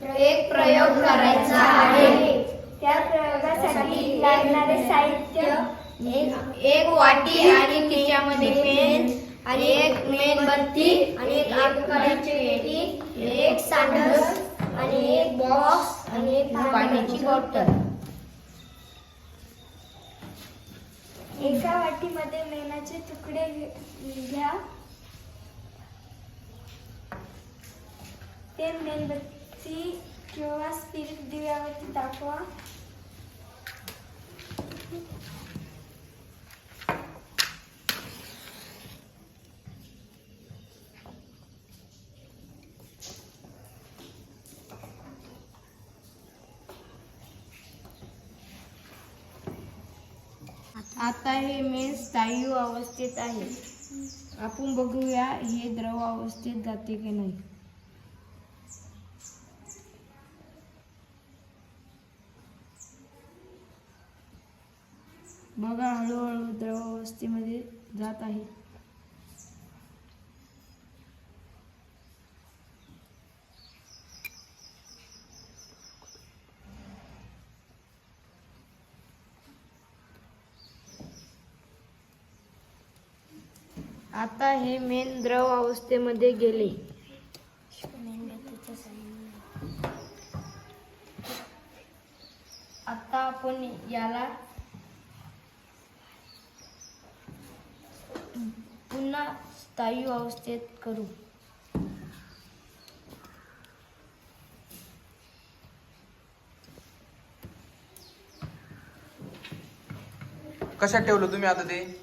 एक प्रयोग करायचा आहे. त्या प्रयोगासाठी लागणारे साहित्य एक एक वाटी आणि तिच्यामध्ये पेन आणि एक मेणबत्ती आणि एक आकाराची करायची पेटी एक सांडस आणि एक बॉक्स आणि एक पाण्याची बॉटल एका वाटीमध्ये मेणाचे तुकडे घ्या. ते मेणबत्ती किंवा स्पिरिट दिव्यावरती दाखवा. आता हे मेन स्थायू अवस्थेत आहे. आपण बघूया हे द्रव अवस्थेत जाते की नाही. बघा हळूहळू द्रव अवस्थेमध्ये जात आहे. आता हे मेन द्रव अवस्थेमध्ये गेले. आता आपण याला पुन्हा स्थायू अवस्थेत करू. कशात ठेवलं तुम्ही आता ते?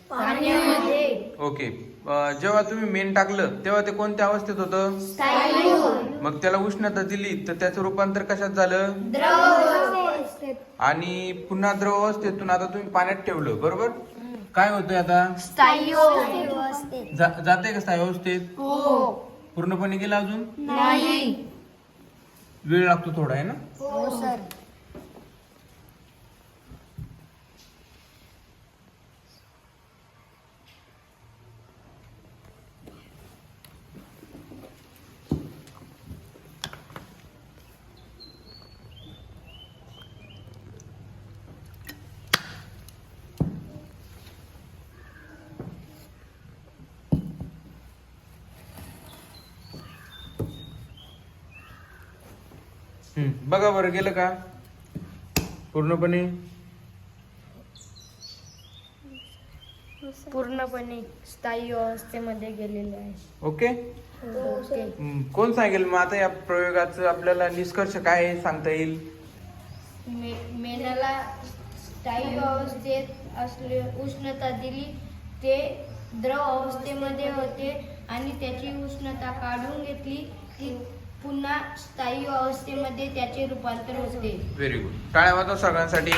ओके. अं, जेव्हा तुम्ही मेन टाकलं तेव्हा ते कोणत्या अवस्थेत होतं? मग त्याला उष्णता दिली तर त्याचं रूपांतर कशात झालं? आणि पुन्हा द्रव अवस्थेतून आता तुम्ही पाण्यात ठेवलं बरोबर? काय होतंय आता? स्थायू जा- जाते का स्थायी अवस्थेत? हो. पूर्णपणे गेला अजून? नाही. वेळ लागतो थोडा आहे ना? हो सर. हम्म, बघा बरं गेलं का? पूर्णपणे? पूर्णपणे स्थायू अवस्थेमध्ये गेलेले आहे. ओके? ओके. हम्म, कोण सांगेल? मग आता या प्रयोगाचं आपल्याला निष्कर्ष काय आहे सांगता येईल? मे मेणाला स्थायू अवस्थेत असले उष्णता दिली ते द्रव अवस्थेमध्ये होते आणि त्याची उष्णता काढून घेतली की पुन्हा स्थायी अवस्थेमध्ये त्याचे रूपांतर होते. व्हेरी गुड टाळ्या सगळ्यांसाठी.